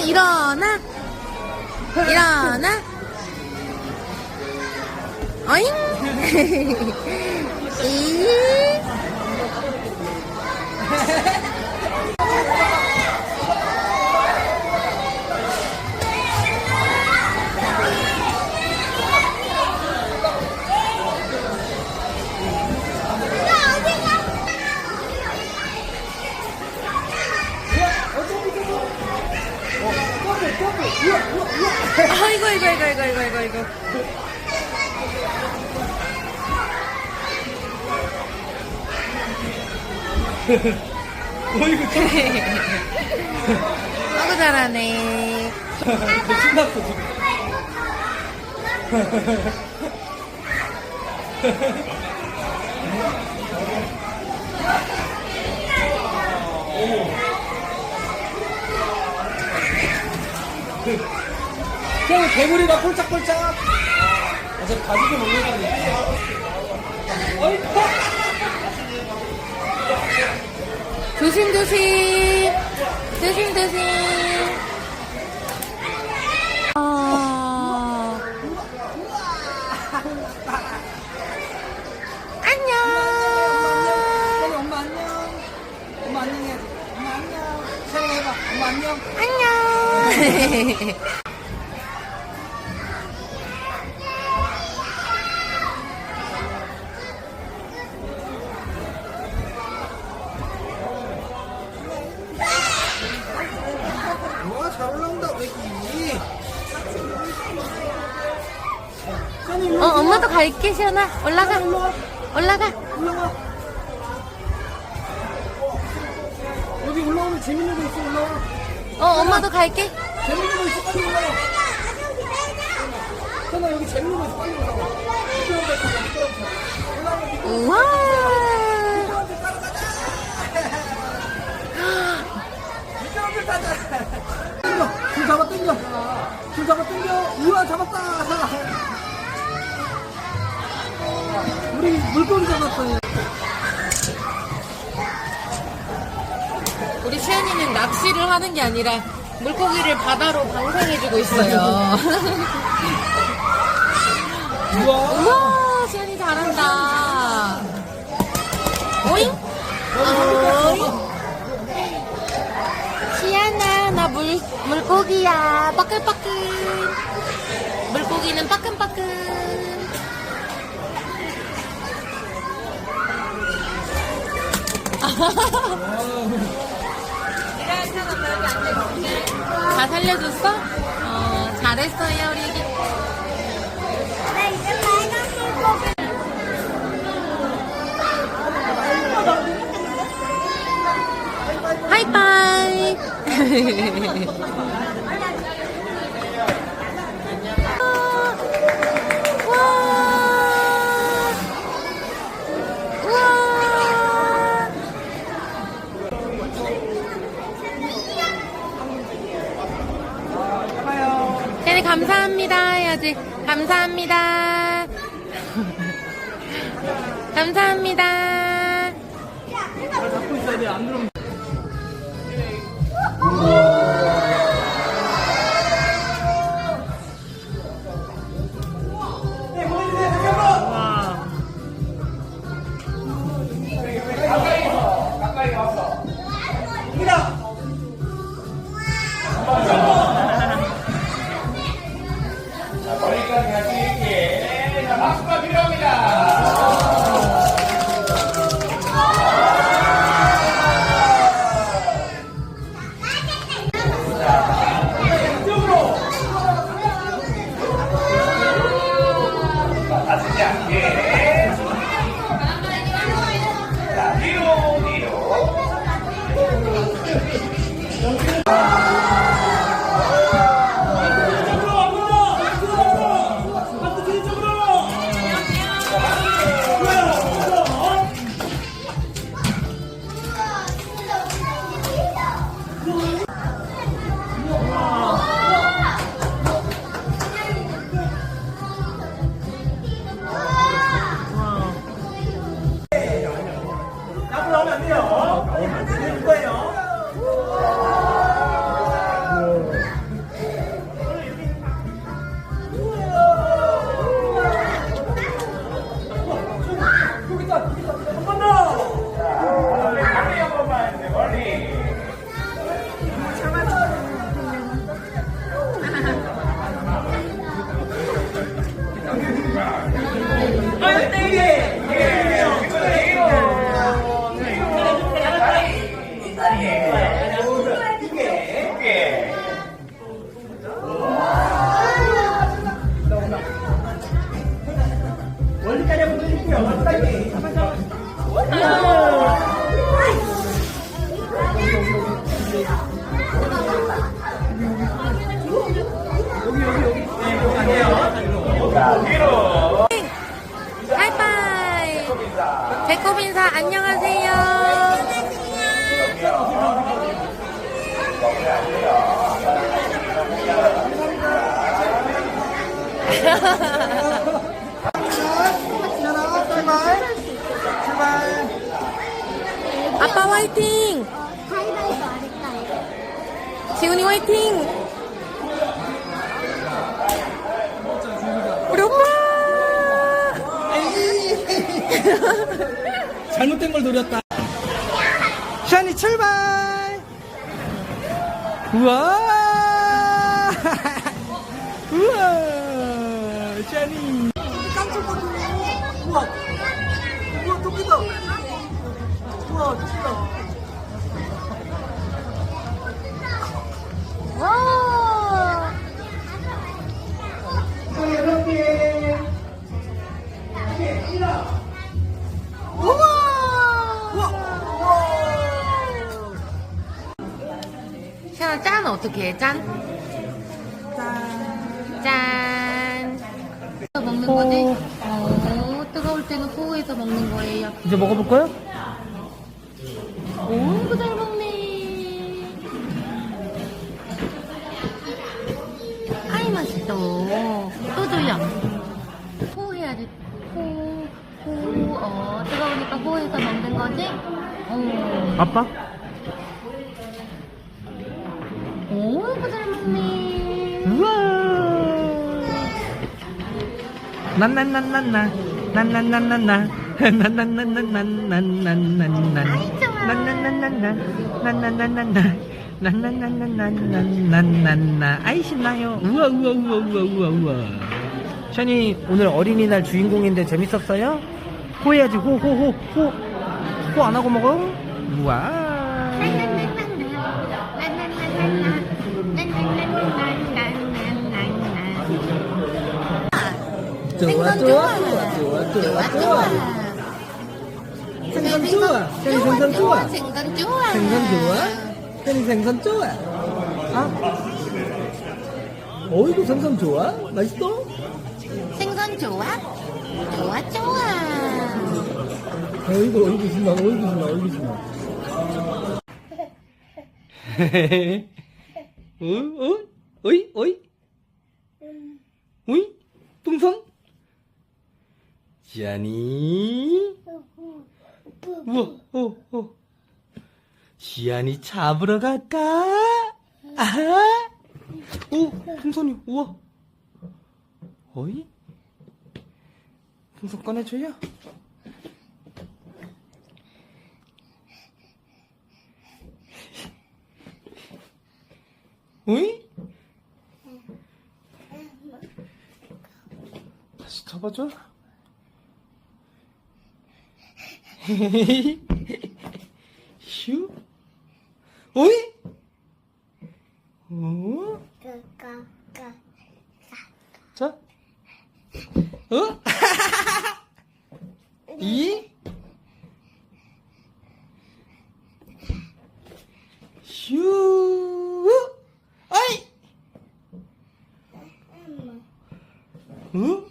시연이 일어나. 일어나. 어잉? 이. 이고 이고, 이고, 이고, 이고, 이고. 어이구, 아이고, 잘하네. 신났어, 지금. 그 냥 개구리가 폴짝폴짝. 아, 저 가지고 먹는 거 아니야? 어이구. 조심조심. 조심조심. 어... 안녕. 엄마 안녕. 엄마 안녕 해야지. 엄마 안녕. 촬영 해봐. 엄마 안녕. 안녕. 시연아. 올라가. 올라가. 올라와. 여기 올라오면 재밌는 거 있어, 올라와. 어, 엄마도 갈게. 재밌는 거 있어, 빨리 올라와. 현아, 여기 재밌는 거 있어, 빨리 올라와. 우와. 땡겨, 줄 잡아, 땡겨. 줄 잡아, 땡겨. 우와, 잡았다. 우리 물고기 잡았어요. 우리 시연이는 낚시를 하는 게 아니라 물고기를 바다로 방생해주고 있어요. 우와. 우와, 시연이 잘한다. 오잉? 오잉? 시연아, 나 물, 물고기야. 빠끈빠끈. 다 살려줬어? 어, 잘했어요, 우리 애기. 하이파이. 감사합니다 해야지. 감사합니다. 감사합니다. 있어야 아빠 화이팅! 가위바위보 안 했다. 지훈이 화이팅! 우리 오빠! 잘못된 걸 노렸다. 샤니 출발! 우와! 우와! 샤니! 깜짝 놀랐네. 우와! 우와, 토끼다! 우와, 토끼다! 와! 어떻게 해? 짠? 짠. 먹는 거지? 어, 뜨거울 때는 코에서 먹는 거예요. 이제 먹어볼까요? 오, 잘 먹네. 아이, 맛있어. 또 줘요. 코 해야지. 코, 코, 어, 뜨거우니까 코에서 먹는 거지? 어. 아빠? 오, 잘 먹네. 우와! 난난난난나 난난난난나 난난난난난난난난난 난 난난난나 난난난난나 난난난난난난난나 아이 신나요 우와 우와 우와 우와 우와 우와 샤니 오늘 어린이날 주인공인데 재밌었어요? 호 해야지 호 호 호 호 호 안 하고 먹어? 우와 좋아 좋아 좋아 좋아 좋아 생선 좋아 생선 좋아 생선 좋아. 생선 좋아? 생선 좋아 아 어이구 생선 좋아? 맛있어? 생선 좋아? 좋아, 좋아. 어이구 어이구 신나 어이구 신나 어이구 신나 어? 어? 어이? 어이? 어이? 뚱성? 지안이 우와 어, 어. 지안이 잡으러 갈까? 아? 오 풍선이 우와 어이? 풍선 꺼내줘요 어이? 다시 잡아줘. 嘿嘿嘿咻哦嗯这刚这嗯咦咻哎嗯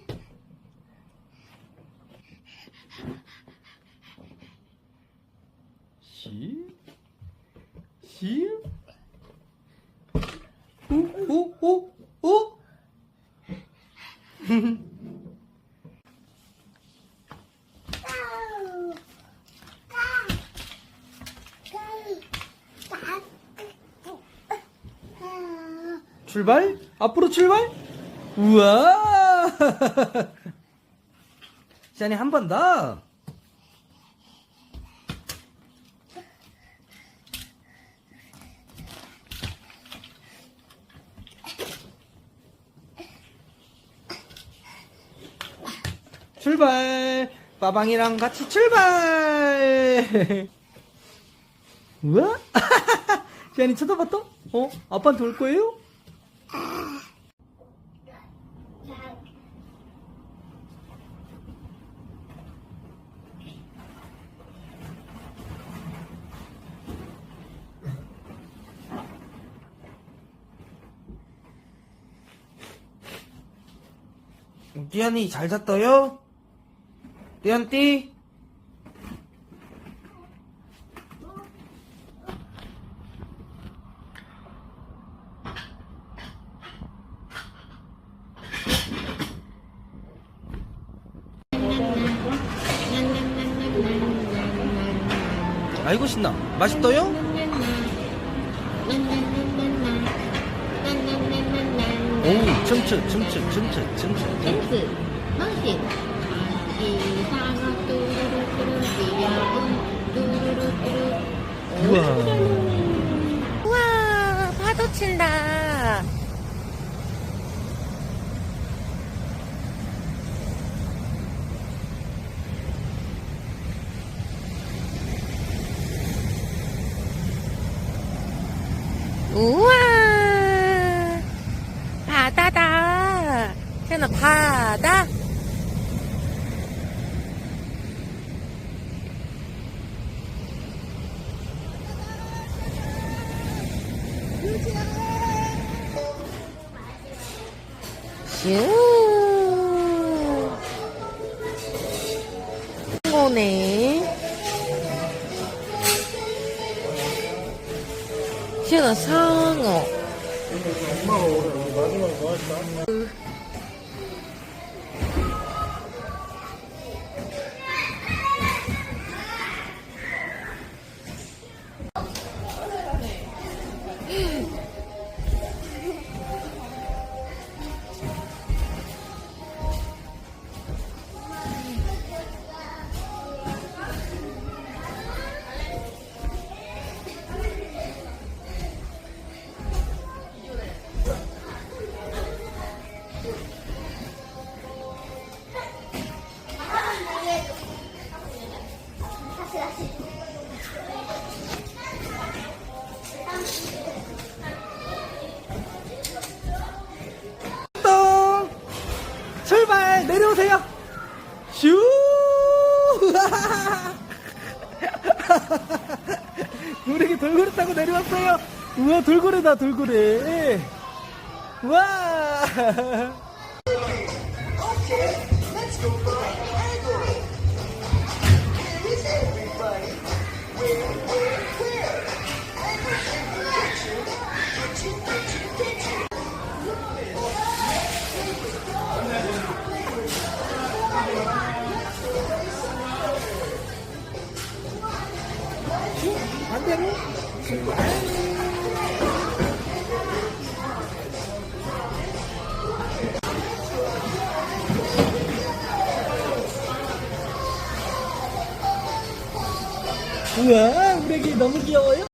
출발? 앞으로 출발? 우와! 샤니 한번 더. 출발! 빠방이랑 같이 출발! 우와? 샤니 쳐다봤다? 어? 아빠한테 올 거예요? 띠안이 잘 잤어요? 띠안띠? 맛있어요? 오, 춤추, 춤추, 춤추, 춤추. 댄스 이상한 뚜루루 뚜루 뚜루루뚜루 우와. 우와 파도 친다 우와! 바다다! 현아 바다 시연아 상어 똥! 내려오세요! 슈! 우리 돌고래 타고 내려왔어요! 우와, 돌고래다, 돌고래! 우와! 귀여워요?